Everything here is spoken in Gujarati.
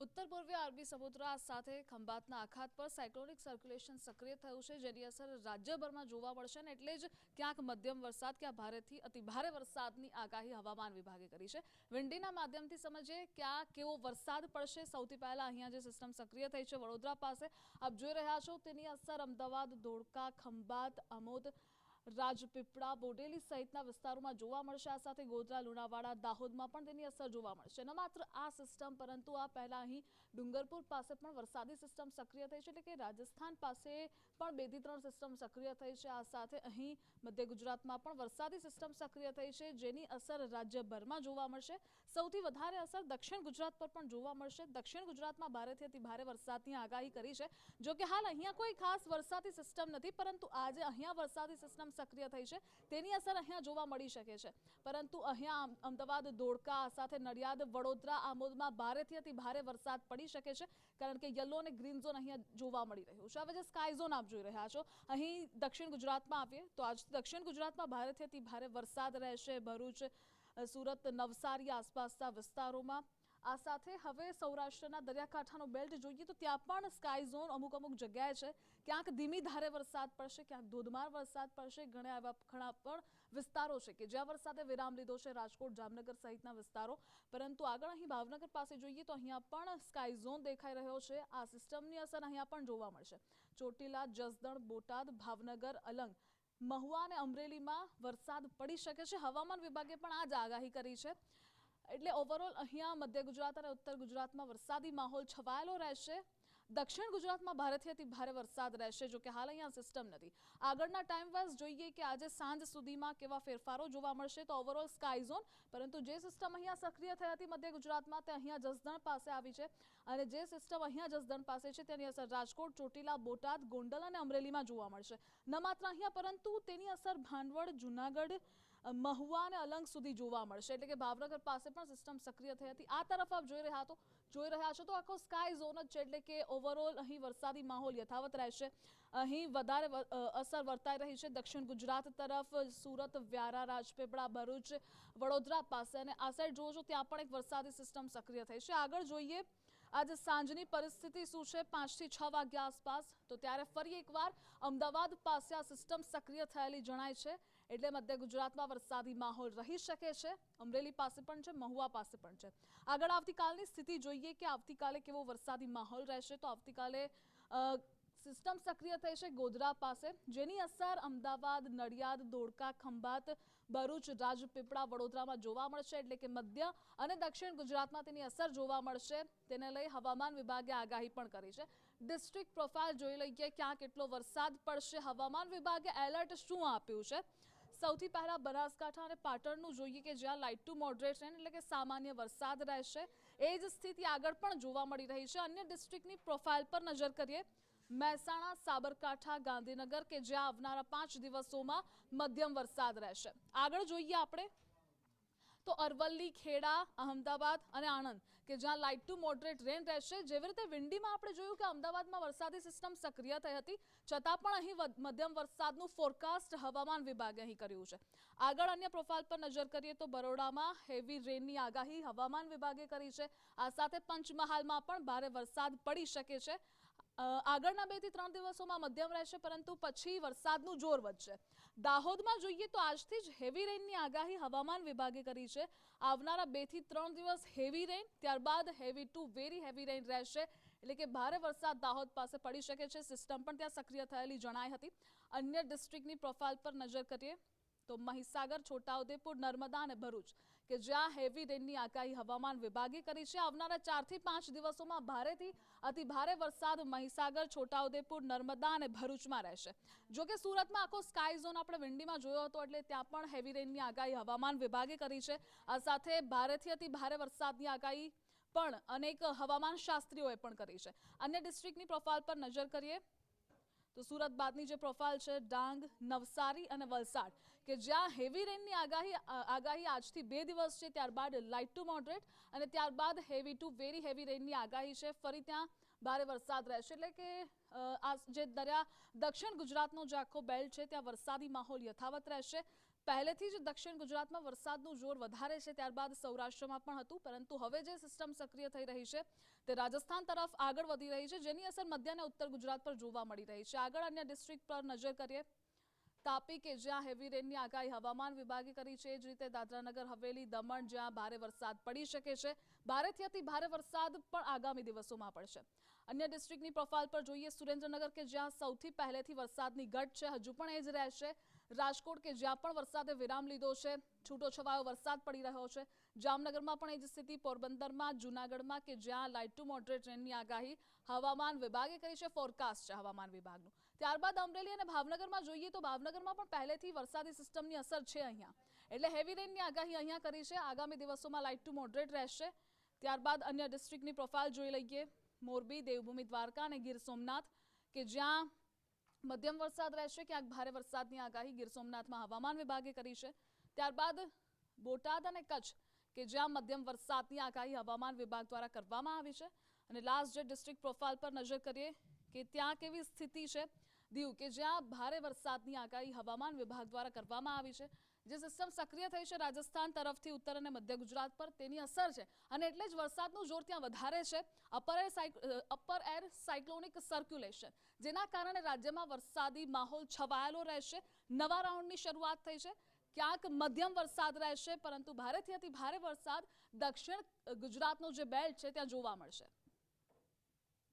ઉત્તર પૂર્વીય અરબી સમુદ્ર સાથે ખંભાતના આખાત પર સાયક્લોનિક સર્ક્યુલેશન સક્રિય થયું છે, જેની અસર રાજ્યભરમાં જોવા મળશે અને એટલે જ ક્યાંક મધ્યમ વરસાદ ક્યાં ભારેથી અતિભારે વરસાદની આગાહી હવામાન વિભાગે કરી છે. વિંડીના માધ્યમથી સમજીએ ક્યાં કેવો વરસાદ પડશે, સૌથી પહેલા અહીંયા જે સિસ્ટમ સક્રિય થઈ છે વડોદરા પાસે, આપ જોઈ રહ્યા છો તેની અસર અમદાવાદ, ધોળકા, ખંભાત આમોદ રાજપીપળા બોડેલી સહિતના વિસ્તારોમાં જોવા મળશે. આ સાથે ગોધરા, લુણાવાડા, દાહોદમાં પણ તેની અસર જોવા મળશે. ન માત્ર આ સિસ્ટમ પરંતુ આ પહેલા અહીં ડુંગરપુર પાસે પણ વરસાદી સિસ્ટમ સક્રિય થઈ છે. એટલે કે રાજસ્થાન પાસે પણ બેથી ત્રણ સિસ્ટમ સક્રિય થઈ છે. આ સાથે અહીં મધ્ય ગુજરાતમાં પણ વરસાદી સિસ્ટમ સક્રિય થઈ છે, જેની અસર રાજ્યભરમાં જોવા મળશે. સૌથી વધારે અસર દક્ષિણ ગુજરાત પર પણ જોવા મળશે. દક્ષિણ ગુજરાતમાં ભારેથી અતિ ભારે વરસાદની આગાહી કરી છે. જોકે હાલ અહીંયા કોઈ ખાસ વરસાદી સિસ્ટમ નથી, પરંતુ આજે અહીંયા વરસાદી સિસ્ટમ સક્રિય થઈ છે. તેની અસર અહીંયા જોવા મળી શકે છે. પરંતુ અહીંયા અમદાવાદ, ધોળકા સાથે નડિયાદ, વડોદરા આમોદમાં ભારેથી અતિ ભારે વરસાદ પડી શકે છે. કારણ કે યલો અને ગ્રીન ઝોન અહીંયા જોવા મળી રહ્યું છે. હવે જે સ્કાય ઝોન આપ જોઈ રહ્યા છો, અહીં દક્ષિણ ગુજરાતમાં આવીએ તો આજ દક્ષિણ ગુજરાતમાં ભારેથી અતિ ભારે વરસાદ રહેશે. ભરૂચ સુરત, નવસારી આસપાસના વિસ્તારોમાં આ સાથે હવે સૌરાષ્ટ્રના દરિયાકાંઠાનો બેલ્ટ જોઈએ તો ત્યાં પણ સ્કાય ઝોન અમુક અમુક જગ્યાએ છે. ક્યાંક ધીમી ધારે વરસાદ પડશે, ક્યાંક ધોધમાર વરસાદ પડશે, ઘણા એવા ઘણા પણ વિસ્તારો છે કે જ્યાં વરસાદે વિરામ લીધો છે રાજકોટ, જામનગર સહિતના વિસ્તારો. પરંતુ આગળ અહીં ભાવનગર પાસે જોઈએ તો અહીંયા પણ સ્કાય ઝોન દેખાઈ રહ્યો છે. આ સિસ્ટમની અસર અહીંયા પણ જોવા મળશે. ચોટીલા, જસદણ, બોટાદ, ભાવનગર, અલંગ, મહુવા અને અમરેલીમાં વરસાદ પડી શકે છે. હવામાન વિભાગે પણ આ જ આગાહી કરી છે. એટલે ઓવરઓલ અહીંયા મધ્ય ગુજરાત અને ઉત્તર ગુજરાતમાં વરસાદી માહોલ છવાયેલો રહેશે. દક્ષિણ ગુજરાતમાં ભારેથી ભારે વરસાદ રહેશે, જો કે હાલ અહીંયા સિસ્ટમ નથી. આગળના ટાઈમ વાઇઝ જોઈએ કે આજે સાંજ સુધીમાં કેવા ફેરફારો જોવા મળશે તો ઓવરઓલ સ્કાય ઝોન પરંતુ જે સિસ્ટમ અહીંયા સક્રિય થઈ હતી મધ્ય ગુજરાતમાં તે અહીંયા જસદણ પાસે આવી છે. અને જે સિસ્ટમ અહીંયા જસદણ પાસે છે તેની અસર રાજકોટ, ચોટીલા, બોટાદ, ગોંડલ અને અમરેલીમાં જોવા મળશે. ન માત્ર અહીંયા, પરંતુ તેની અસર ભાંડવડ, જુનાગઢ મહુવા અને અલંગ સુધી જોવા મળશે. એટલે કે ભાવનગર પાસે પણ સિસ્ટમ સક્રિય થઈ હતી. આ તરફ આપ જોઈ રહ્યા તો, જોઈ રહ્યા છો તો આખો સ્કાય ઝોન જ છે. એટલે કે ઓવરઓલ અહીં વરસાદી માહોલ યથાવત રહેશે. અહીં વધારે અસર વર્તાઈ રહી છે. દક્ષિણ ગુજરાત તરફ સુરત, વ્યારા, રાજપીપળા, ભરૂચ, વડોદરા પાસે. અને આ સાઈડ છો ત્યાં પણ એક વરસાદી સિસ્ટમ સક્રિય થઈ છે. આગળ જોઈએ, આજે સાંજની પરિસ્થિતિ શું છે? પાંચથી છ વાગ્યા આસપાસ. તો ત્યારે ફરી એકવાર અમદાવાદ પાસે આ સિસ્ટમ સક્રિય થયેલી જણાય છે. એટલે મધ્ય ગુજરાતમાં વરસાદી માહોલ રહી શકે છે. અમરેલી પાસે પણ છે, મહુવા પાસે પણ છે. આગળ આવતીકાલની સ્થિતિ જોઈએ કે આવતીકાલે કેવો વરસાદી માહોલ રહેશે તો આવતીકાલે સિસ્ટમ સક્રિય થઈ છે ગોધરા પાસે. જેની અસર અમદાવાદ, નડિયાદ, ધોળકા, ખંભાત, ભરૂચ, રાજપીપળા, વડોદરામાં જોવા મળશે. એટલે કે મધ્ય અને દક્ષિણ ગુજરાતમાં તેની અસર જોવા મળશે. તેને લઈ હવામાન વિભાગે આગાહી પણ કરી છે. ડિસ્ટ્રિક્ટ પ્રોફાઇલ જોઈ લઈએ ક્યાં કેટલો વરસાદ પડશે. હવામાન વિભાગે એલર્ટ શું આપ્યું છે? સૌથી પહેલા બનાસકાંઠા અને પાટણનું જોઈએ કે જ્યાં લાઇટ ટુ મોડરેટ રેન એટલે કે સામાન્ય વરસાદ રહેશે, એ જ સ્થિતિ આગળ પણ જોવા મળી રહી છે. અન્ય ડિસ્ટ્રિક્ટની પ્રોફાઇલ પર નજર કરીએ, મહેસાણા, સાબરકાંઠા, ગાંધીનગર કે જ્યાં આવનારા પાંચ દિવસોમાં મધ્યમ વરસાદ રહેશે. આગળ જોઈએ આપણે તો અરવલ્લી, ખેડા, અહમદાબાદ અને આણંદ, કે જ્યાં લાઇટ ટુ મોડરેટ રેન રહેશે. જેવી રીતે વિંડીમાં આપણે જોયું કે અમદાવાદમાં વરસાદી સિસ્ટમ સક્રિય થઈ હતી, છતાં પણ અહીં મધ્યમ વરસાદનું ફોરકાસ્ટ હવામાન વિભાગે અહીં કર્યું છે. આગળ અન્ય પ્રોફાઇલ પર નજર કરીએ તો બરોડામાં હેવી રેનની આગાહી હવામાન વિભાગે કરી છે. આ સાથે પંચમહાલમાં પણ ભારે વરસાદ પડી શકે છે. આગળના બેથી ત્રણ દિવસોમાં મધ્યમ રહેશે, પરંતુ પછી વરસાદનું જોર વધશે. દાહોદમાં જોઈએ તો આજથી જ હેવી રેઇનની આગાહી હવામાન વિભાગે કરી છે. આવનારા બેથી ત્રણ દિવસ હેવી રેઇન ત્યારબાદ heavy to very heavy rain રહેશે. એટલે કે ભારે વરસાદ દાહોદ પાસે પડી શકે છે. સિસ્ટમ પણ ત્યાં સક્રિય થયેલી જણાઈ હતી. અન્ય ડિસ્ટ્રિક્ટની પ્રોફાઇલ પર નજર કરીએ તો મહીસાગર, છોટાઉદેપુર, નર્મદા અને ભરૂચ. કે જ્યાં હેવી રેનની આગાહી હવામાન વિભાગે કરી છે. આવનારા ચારથી પાંચ દિવસોમાં ભારેથી અતિ ભારે વરસાદ મહીસાગર, છોટાઉદેપુર, નર્મદા અને ભરૂચમાં રહેશે. જો કે સુરતમાં આખો સ્કાય ઝોન આપણે વિંડીમાં જોયો હતો, એટલે ત્યાં પણ હેવી રેનની આગાહી હવામાન વિભાગે કરી છે. આ સાથે ભારેથી અતિ ભારે વરસાદની આગાહી પણ અનેક હવામાન શાસ્ત્રીઓએ પણ કરી છે. અન્ય ડિસ્ટ્રિક્ટની પ્રોફાઇલ પર નજર કરીએ તો સુરત બાદની જે પ્રોફાઇલ છે, ડાંગ, નવસારી અને વલસાડ, કે જ્યાં હેવી રેનની આગાહી આગાહી આજથી બે દિવસ છે, ત્યારબાદ લાઇટ ટુ મોડરેટ અને ત્યારબાદ હેવી ટુ વેરી હેવી રેનની આગાહી છે. ફરી ત્યાં ભારે વરસાદ રહેશે. એટલે કે આ જે દરિયા દક્ષિણ ગુજરાતનો જે આખો બેલ્ટ છે, ત્યાં વરસાદી માહોલ યથાવત રહેશે. પહેલેથી જ દક્ષિણ ગુજરાતમાં વરસાદનું જોર વધારે છે, ત્યારબાદ સૌરાષ્ટ્રમાં પણ હતું, પરંતુ હવે જે સિસ્ટમ સક્રિય થઈ રહી છે, તે રાજસ્થાન તરફ આગળ વધી રહી છે, જેની અસર મધ્ય અને ઉત્તર ગુજરાત પર જોવા મળી રહી છે. આગળ અન્ય ડિસ્ટ્રિક્ટ પર નજર કરીએ, તાપી કે જ્યાં હેવી રેનની આગાહી હવામાન વિભાગે કરી છે જ રીતે દાદરાનગર, હવેલી, દમણ જ્યાં ભારે વરસાદ પડી શકે છે. ભારેથી અતિ ભારે વરસાદ પણ આગામી દિવસોમાં પડશે. અન્ય ડિસ્ટ્રિક્ટની પ્રોફાઇલ પર જોઈએ, સુરેન્દ્રનગર કે જ્યાં સૌથી પહેલેથી વરસાદની ઘટ છે, હજુ પણ એ જ રહેશે. રાજકોટ કે જ્યાં પણ વરસાદે વિરામ લીધો છે છૂટો છવાયો વરસાદ પડી રહ્યો છે. જામનગરમાં પણ એ જ સ્થિતિ, પોરબંદરમાં, જૂનાગઢમાં કે જ્યાં લાઇટ ટુ મોડરેટ રેનની આગાહી હવામાન વિભાગે કરી છે ફોરકાસ્ટ છે હવામાન વિભાગનું. ત્યારબાદ અમરેલી અને ભાવનગરમાં જોઈએ તો ભાવનગરમાં પણ પહેલેથી વરસાદી સિસ્ટમની અસર છે અહીંયા. એટલે હેવી રેનની આગાહી અહીંયા કરી છે. આગામી દિવસોમાં લાઇટ ટુ મોડરેટ રહેશે. ત્યારબાદ અન્ય ડિસ્ટ્રિક્ટની પ્રોફાઇલ જોઈ લઈએ. મોરબી, દેવભૂમિ, દ્વારકા અને ગીર સોમનાથ કે જ્યાં મધ્યમ વરસાદ રહેશે, ક્યાંક ભારે વરસાદની આગાહી ગીર સોમનાથમાં હવામાન વિભાગે કરી છે. ત્યારબાદ બોટાદ અને કચ્છ, કે જ્યાં મધ્યમ વરસાદની આગાહી હવામાન વિભાગ દ્વારા કરવામાં આવી છે. અને લાસ્ટ જે ડિસ્ટ્રિક્ટ પ્રોફાઇલ પર નજર કરીએ, કે ત્યાં કેવી સ્થિતિ છે દીવ કે જ્યાં ભારે વરસાદની આગાહી હવામાન વિભાગ દ્વારા કરવામાં આવી છે. જે સિસ્ટમ સક્રિય થઈ છે રાજસ્થાન તરફથી, ઉત્તર અને મધ્ય ગુજરાત પર તેની અસર છે. અને એટલે જ વરસાદનું જોર ત્યાં વધારે છે. Upper air upper air cyclonic circulation જેના કારણે રાજ્યમાં વરસાદી માહોલ છવાયેલો રહેશે. નવા રાઉન્ડની શરૂઆત થઈ છે. ક્યાંક મધ્યમ વરસાદ રહેશે, પરંતુ ભારેથી અતિ ભારે વરસાદ દક્ષિણ ગુજરાતનો જે બેલ્ટ છે, ત્યાં જોવા મળશે.